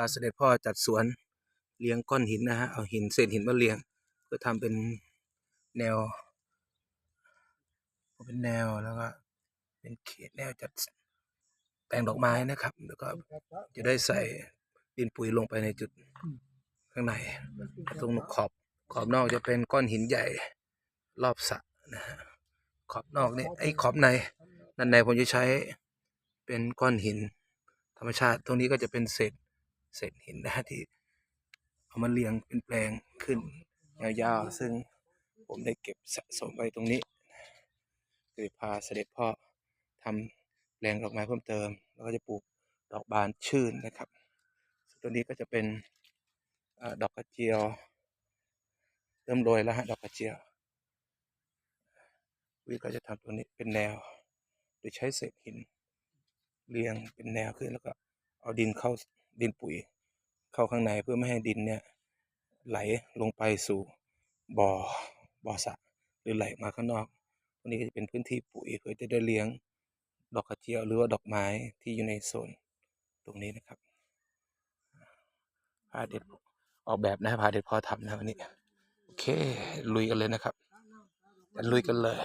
าเสด็จพ่อจัดสวนเลี้ยงก้อนหินนะฮะเอาหินเศษหินมาเลี้ยงเพื่อทำเป็นแนว เป็นแนวแล้วก็เป็นเขตแนวจัดแต่งดอกไม้นะครับ แล้วก็จะได้ใส่ดินปุ๋ยลงไปในจุดข้างใน ตรงขอบขอบนอกจะเป็นก้อนหินใหญ่รอบสระนะฮะขอบนอกนี่ไอ้ขอบในด้านในผมจะใช้เป็นก้อนหินธรรมชาติ ตรงนี้ก็จะเป็นเศษ เศษหินนะฮะที่เอามาเรียงเป็นแปลงขึ้นยาวๆซึ่งผมได้เก็บสะสมไว้ตรงนี้คือพาเสด็จพ่อทำแปลงดอกไม้เพิ่มเติม แล้วก็จะปลูกดอกบานชื่นนะครับส่วนตัวนี้ก็จะเป็นเอ่อดอกกระเจียว เริ่มโรยแล้วฮะดอกกระเจียววิทย์ก็จะทำตัวนี้เป็นแนว โดยใช้เศษหินเรียงเป็นแนวขึ้นแล้วก็เอาดินเข้า ดินปุ๋ยเข้าข้างในเพื่อไม่ให้ดินเนี่ยไหลลงไปสู่บ่อบ่อสระหรือไหลมาข้างนอกตรงนี้ก็จะเป็นพื้นที่ปุ๋ยเพื่อจะได้เลี้ยงดอกกระเจียวหรือว่าดอกไม้ที่อยู่ในโซนตรงนี้นะครับพาเด็ดออกแบบนะพาเด็ดพอทำนะวันนี้โอเคลุยกันเลยนะครับลุยกันเลย